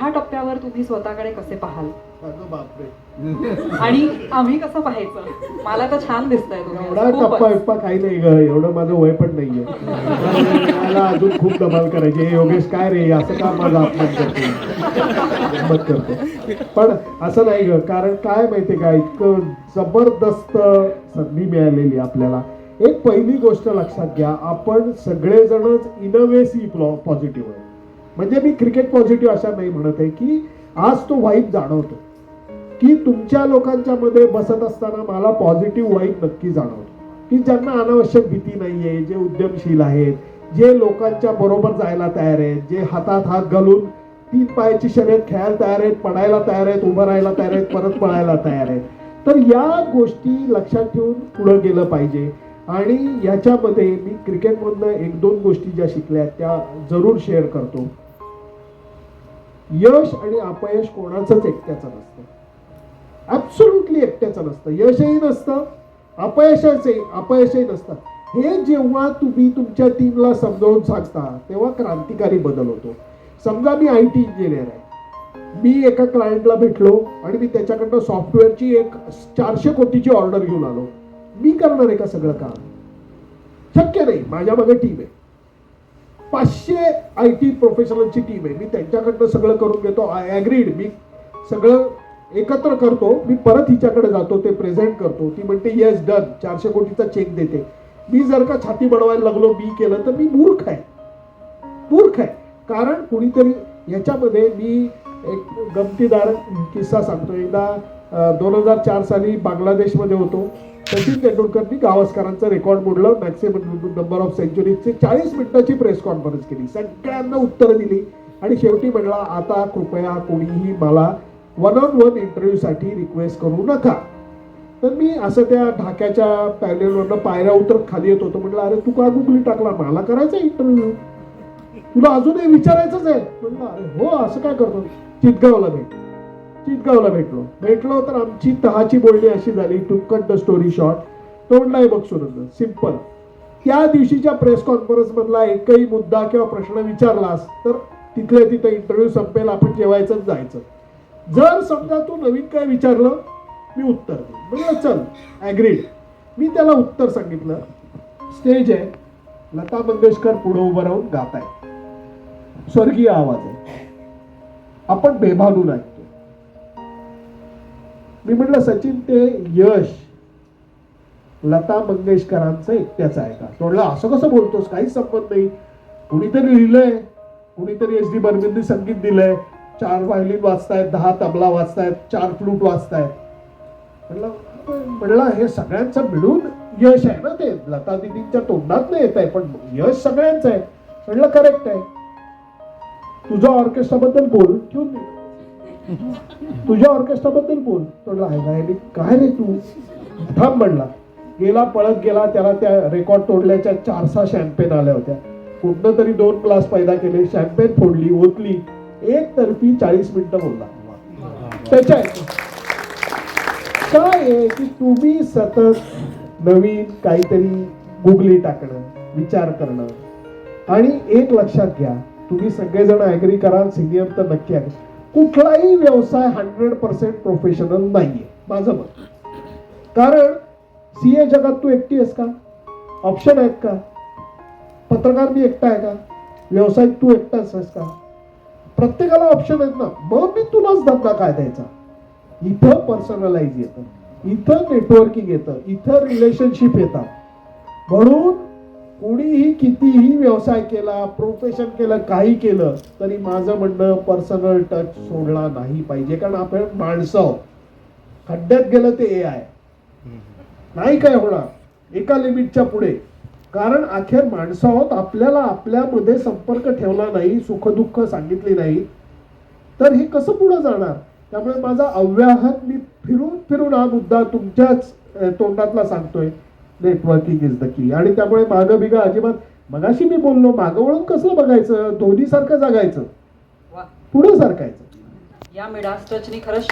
ह्या टप्प्यावर तुम्ही स्वतःकडे कसे पाहाल? आणि आम्ही कसं पाहायचं? मला तर छान दिसतंय एवढा. टप्पा काही नाही ग. एवढं माझं वय पण नाहीये. मला अजून खूप धमाल करायची. हे योगेश काय रे? असं का माझा अपमान करतो करतो पण असं नाही ग. कारण काय माहितीये का? इतकं जबरदस्त संधी मिळालेली आपल्याला. एक पहिली गोष्ट लक्षात घ्या. आपण सगळेजणच in a way see positive आहे म्हणजे मी क्रिकेट पॉझिटिव्ह अशा नाही म्हणत आहे की आज तो वाईट जाणवतो. की तुमच्या लोकांच्या मध्ये बसत असताना मला पॉझिटिव्ह वाईब नक्की जाणवतो. की ज्यांना अनावश्यक भीती नाहीये जे उद्यमशील आहेत जे लोकांच्या बरोबर जायला तयार आहेत जे हातात हात घालून तीन पायाची शर्यत खेळायला तयार आहेत पडायला तयार आहेत उभं राहायला तयार आहेत परत पळायला तयार आहेत. तर या गोष्टी लक्षात ठेवून पुढं गेलं पाहिजे. आणि याच्यामध्ये मी क्रिकेटमधनं एक दोन गोष्टी ज्या शिकल्या आहेत त्या जरूर शेअर करतो. यश आणि अपयश कोणाचंच एकट्याचं नसतं. ॲब्सोल्युटली एकट्याचं नसतं. यशही नसतं अपयशाचे अपयशही नसतं. हे जेव्हा तुम्ही तुमच्या टीमला समजावून सांगता तेव्हा क्रांतिकारी बदल होतो. समजा मी आय टी इंजिनियर आहे. मी एका क्लायंटला भेटलो आणि मी त्याच्याकडनं सॉफ्टवेअरची एक चारशे कोटीची ऑर्डर घेऊन आलो. मी करणार आहे का सगळं काम? शक्य नाही. माझ्या मागे टीम आहे. पाचशे आय टी प्रोफेशनलची टीम आहे. मी त्यांच्याकडनं सगळं करून घेतो. आय ॲग्रीड मी सगळं एकत्र करतो. मी परत हिच्याकडे जातो. ते प्रेझेंट करतो. ती म्हणते येस डन चारशे कोटीचा चेक देते. मी जर का छाती बडवायला लागलो मी केलं तर मी मूर्ख आहे. मूर्ख आहे. कारण कुणीतरी ह्याच्यामध्ये मी एक गमतीदार किस्सा सांगतो. एकदा दोन हजार चार साली बांगलादेशमध्ये होतो. सचिन तेंडुलकरनी गावस्करांचं रेकॉर्ड मोडलं. मॅक्सिमम नंबर ऑफ सेंचुरीजची चाळीस मिनिटाची प्रेस कॉन्फरन्स केली. सगळ्यांना उत्तरं दिली. आणि शेवटी म्हणला आता कृपया कोणीही मला वन ऑन वन इंटरव्ह्यूसाठी रिक्वेस्ट करू नका. तर मी असं त्या ढाक्याच्या पॅलेलवरनं पायऱ्या उतरत खाली येत होतो. म्हटलं अरे तू का गुगली टाकला? मला करायचा इंटरव्ह्यू तुला अजूनही विचारायचंच आहे. म्हटलं अरे हो असं काय करतो? चितगावला भेट चितगावला भेटलो. भेटलो तर आमची तहाची बोलणी अशी झाली to cut the story short तोंडलाय हे बघ सुनंद सिंपल त्या दिवशीच्या प्रेस कॉन्फरन्स मधला एकही मुद्दा किंवा प्रश्न विचारलास तर तिथल्या तिथं इंटरव्ह्यू संपेल आपण जेवायचंच जायचं. जर समजा तू नवीन काय विचारलं मी उत्तर दे चल ॲग्रीड मी त्याला उत्तर सांगितलं. स्टेज आहे. लता मंगेशकर पुढे उभं राहून गात आहे स्वर्गीय आवाज आहे. आपण बेभानू नाही. मी म्हटलं सचिन ते यश लता मंगेशकरांचं एकट्याचं आहे का? तोडला असं कसं बोलतोस? काहीच संबंध नाही. कुणीतरी लिहिलंय. कुणीतरी एस डी बर्मिंदी संगीत दिलंय. चार व्हायलिन वाचतायत दहा तबला वाचतायत चार फ्लूट वाचतायत म्हणलं म्हटलं हे सगळ्यांचं मिळून यश आहे ना ते. लता दिदींच्या तोंडात नाही येत आहे पण यश सगळ्यांचं आहे. म्हणलं करेक्ट आहे. तुझा ऑर्केस्ट्रा बद्दल बोल ठेवून दिलं तुझ्या ऑर्केस्ट्रा बद्दल बोल. तो आहे काय रे? काय रे तू? थांब म्हणला. गेला पळत गेला त्याला त्या रेकॉर्ड तोडल्याच्या चार सहा शॅम्पेन आल्या होत्या. कुठनं तरी दोन क्लास पैदा केले शॅम्पेन फोडली ओतली. एक तर्फी चाळीस मिनिटं बोलला. त्याच्या काय आहे की तुम्ही सतत नवीन काहीतरी गुगली टाकणं विचार करणं? आणि एक लक्षात घ्या तुम्ही सगळेजण ऍग्री कराल सिनियर तर नक्की आहे कुठलाही व्यवसाय हंड्रेड पर्सेंट प्रोफेशनल नाहीये. माझं मत. कारण सीए जगात तू एकटी आहेस का? ऑप्शन आहेत का? पत्रकार मी एकटा आहे का? व्यवसायिक तू एकटाच आहेस का? प्रत्येकाला ऑप्शन आहेत ना. मग मी तुलाच धंदा काय द्यायचा? इथं पर्सनलाइज येतं. इथं नेटवर्किंग येतं. इथं रिलेशनशिप येतात. म्हणून कोणीही कितीही व्यवसाय केला प्रोफेशन केलं काही केलं तरी माझं म्हणणं पर्सनल टच सोडला नाही पाहिजे. कारण आपण माणसं आहोत. खड्ड्यात गेलं ते ए आय नाही काय होणार. एका लिमिटच्या पुढे. कारण अखेर माणसं आहोत आपल्याला आपल्यामध्ये संपर्क ठेवला नाही सुखदुःख सांगितली नाही तर हे कसं पुढे जाणार? त्यामुळे माझा अव्याहत मी फिरून फिरून हा मुद्दा तुमच्याच तोंडातला सांगतोय. नेटवर्किंग इज द की आणि त्यामुळे मागं बिगं अजिबात मगाशी मी बोललो मागं वळून कसं बघायचं? धोनी सारखं जगायचं पुढे सरकायचं. या मिडास टचनी खरंच